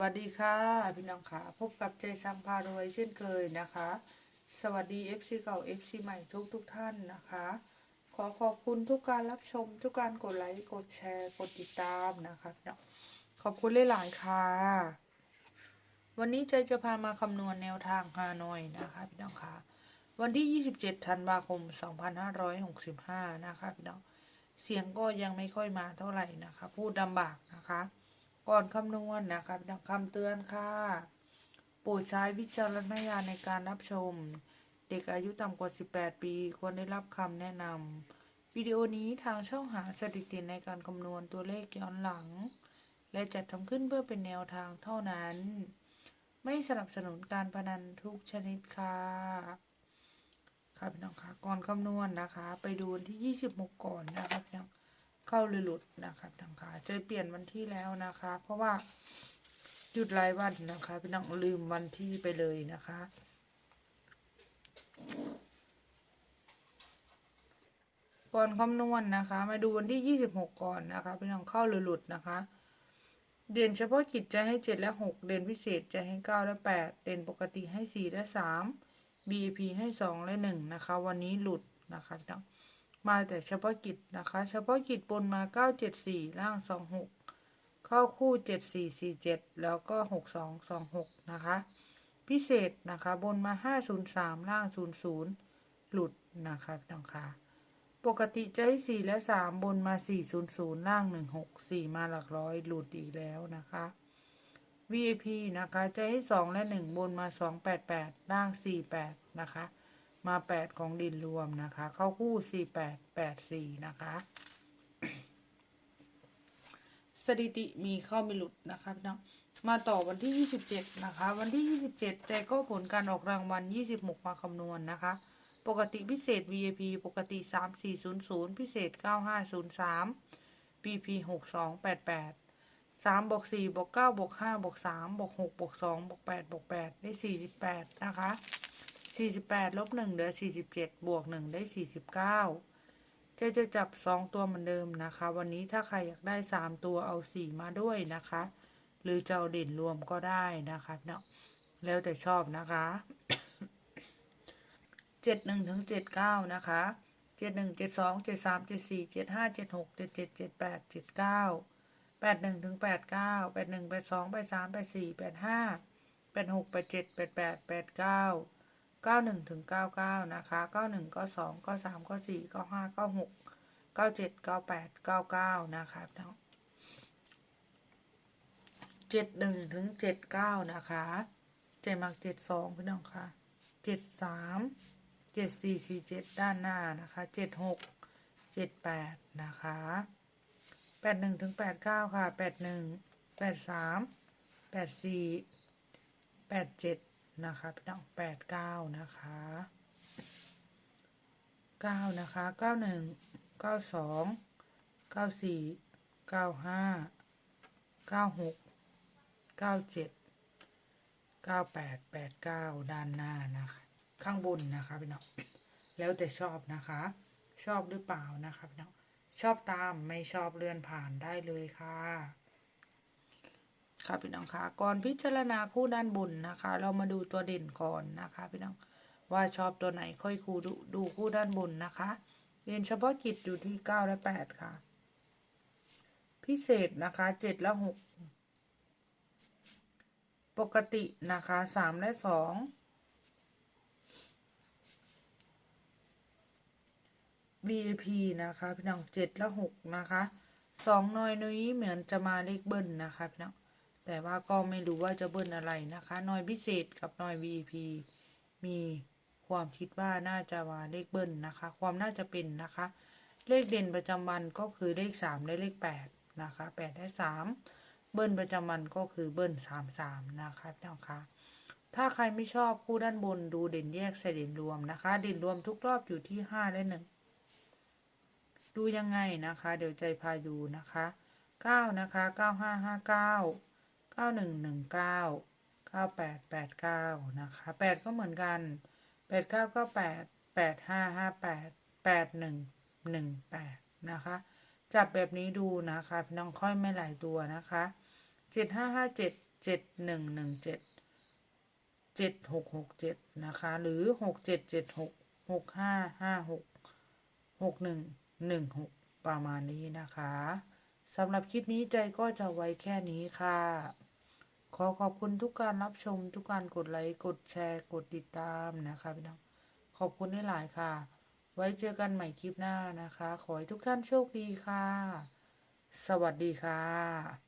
สวัสดีค่ะพี่น้องค่ะพบกับใจสังพารวยเช่นเคยนะคะ สวัสดี FC เก่า FC ใหม่ทุกทุกท่านนะคะ ขอขอบคุณทุกการรับชมทุกการกดไลค์กดแชร์กดติดตามนะคะพี่น้องขอบคุณหลายๆค่ะ วันนี้ใจจะพามาคำนวณแนวทางฮานอยนะคะพี่น้องค่ะวันที่ 27ธันวาคม 2565 นะคะพี่น้องเสียงก็ยังไม่ค่อยมาเท่าไหร่นะคะ พูดลำบากนะคะ ก่อนคำนวณนะคะเป็นคำเตือนค่ะโปรดใช้วิจารณญาณในการรับชม เด็กอายุต่ำกว่า 18 ปี ควรได้รับคำแนะนำวิดีโอนี้ทางช่องหาสถิติในการคำนวณตัวเลขย้อนหลัง และจัดทำขึ้นเพื่อเป็นแนวทางเท่านั้น ไม่สนับสนุนการพนันทุกชนิดค่ะค่ะพี่น้องคะก่อนคำนวณนะคะ ไปดูวันที่ 26 ก่อนนะคะพี่น้อง เข้าหรือหลุดนะคะพี่น้องคะจะเปลี่ยนวันที่แล้วนะคะ เพราะว่าหยุดรายวันนะคะพี่น้องลืมวันที่ไปเลยนะคะก่อนคำนวณนะคะ มาดูวันที่ 26 ก่อนนะคะพี่น้องเข้าหรือหลุดนะคะ เด่นเฉพาะกิจจะให้ 7 และ 6 เด่นพิเศษจะให้ 9 และ 8 เด่นปกติให้ 4 และ 3 BAP ให้ 2 และ 1 นะคะ วันนี้หลุดนะคะพี่น้อง มาแต่เฉพาะกิจนะคะ เฉพาะกิจบนมา 974 ล่าง 26 เข้าคู่ 7447 แล้วก็ 6226 นะคะ พิเศษนะคะบนมา 503 ล่าง 00 หลุดนะคะพี่น้องค่ะปกติจะให้4และ 3 บนมา 400 ล่าง 16 4 มาหลักร้อยหลุดอีกแล้วนะคะ VIP นะคะจะให้ 2 และ 1 บนมา 288 ล่าง 48 นะคะ มา 8 ของดินรวมนะคะ เข้าคู่ 48 84 นะคะ สถิติมีเข้าไม่หลุดนะคะพี่น้องมาต่อวันที่ 27 นะคะ วันที่ 27ใจก็ผลการออกรางวัล 26 มาคำนวณนะคะ ปกติพิเศษ VIP ปกติ 3400 พิเศษ 9503 PP 6288 3บวก4บวก9บวก5บวก3บวก6บวก2บวก8บวก8ได้ 48 นะคะ 48ลบ1เหลือ47บเจ็ดบวก1ได้49เก้าจะจะจับ2ตัวเหมือนเดิมนะคะ วันนี้ถ้าใครอยากได้3ตัวเอา4มาด้วยนะคะ หรือจะเอาเด่นรวมก็ได้นะคะเนาะแล้วแต่ชอบนะคะเจ็ดหนึ่งถึงเจ็ดเก้านะคะเจ็ดหนึ่งเจ็ดสองเจ็ดสามเจ็ดสี่เจ็ดห้าเจ็ดหกเจ็ดเจ็ดเจ็ดแปดเจ็ดเก้าแปดหนึ่งถึงแปดเก้าแปดหนึ่งแปดสองแปดสามแปดสี่แปดห้าแปดหกแปดเจ็ดแปดแปดแปดเก้า เก้าหนึ่งถึงเก้าเก้านะคะเก้าหนึ่งก้าสองก้าสามก้าสี่ก้าห้าเก้าหกเก้าเจ็ดเก้าแปดเก้าเก้านะคะเนาะเจ็ดหนึ่งถึงเจ็ดเก้านะคะเจมักเจ็ดสองพี่น้องค่ะเจ็ดสามเจ็ดสี่สี่เจ็ดด้านหน้านะคะเจ็ดหกเจ็ดแปดนะคะแปดหนึ่งถึงแปดเก้าค่ะแปดห นึ่งแปดสามแปดสี่แปดเจ็ดนะคะพี่น้องแปดเก้านะคะเก้านะคะเก้าหนึ่งเก้าสองเก้าสี่เก้าห้าเก้าหกเก้าเจ็ดเก้าแปดแปดเก้าด้านหน้านะคะ ข้างบนนะคะพี่น้องแล้วแต่ชอบนะคะ ชอบหรือเปล่านะคะพี่น้องชอบตามไม่ชอบเลื่อนผ่านได้เลยค่ะ ค่ะพี่น้องคะก่อนพิจารณาคู่ด้านบนนะคะ เรามาดูตัวเด่นก่อนนะคะพี่น้องว่าชอบตัวไหนค่อยคูดูดูคู่ด้านบนนะคะเด่นเฉพาะกิจอยู่ที่เก้าและแปดค่ะ พิเศษนะคะเจ็ดและหกปกตินะคะสามและสอง VIP นะคะพี่น้องเจ็ดและหกนะคะสองน้อยนุ้ยเหมือนจะมาเลขเบิ้ลนะคะพี่น้อง แต่ว่าก็ไม่รู้ว่าจะเบิ้ลอะไรนะคะน้อยพิเศษกับน้อย VIP มีความคิดว่าน่าจะมาเลขเบิ้ลนะคะ ความน่าจะเป็นนะคะ เลขเด่นประจำวันก็คือเลขสามและเลขแปดนะคะแปดและสามเบิ้ลประจำวันก็คือเบิ้ลสามสามนะคะพี่น้องคะถ้าใครไม่ชอบคู่ด้านบนดูเด่นแยกใส่เด่นรวมนะคะ เด่นรวมทุกรอบอยู่ที่ห้าและหนึ่งดูยังไงนะคะ เดี๋ยวใจพาดูนะคะเก้านะคะเก้าห้าห้าเก้าหนึ่งหนึ่งเก้าเก้าแปดแปดเก้านะคะแปดก็เหมือนกันแปดเก้าก็แปดแปดห้าห้าแปดแปดหนึ่งหนึ่งแปดนะคะ จับแบบนี้ดูนะคะน้องค่อยไม่หลายตัวนะคะเจ็ดห้าห้าเจ็ดเจ็ดหนึ่งหนึ่งเจ็ดเจ็ดหกหกเจ็ดนะคะ หรือหกเจ็ดเจ็ดหกหกห้าห้าหกหกหนึ่งหนึ่งหกประมาณนี้นะคะสำหรับคลิปนี้ใจก็จะไว้แค่นี้ค่ะ ขอขอบคุณทุกการรับชมทุกการกดไลค์กดแชร์กดติดตามนะคะพี่น้องขอบคุณได้หลายค่ะ ไว้เจอกันใหม่คลิปหน้านะคะ ขอให้ทุกท่านโชคดีค่ะ สวัสดีค่ะ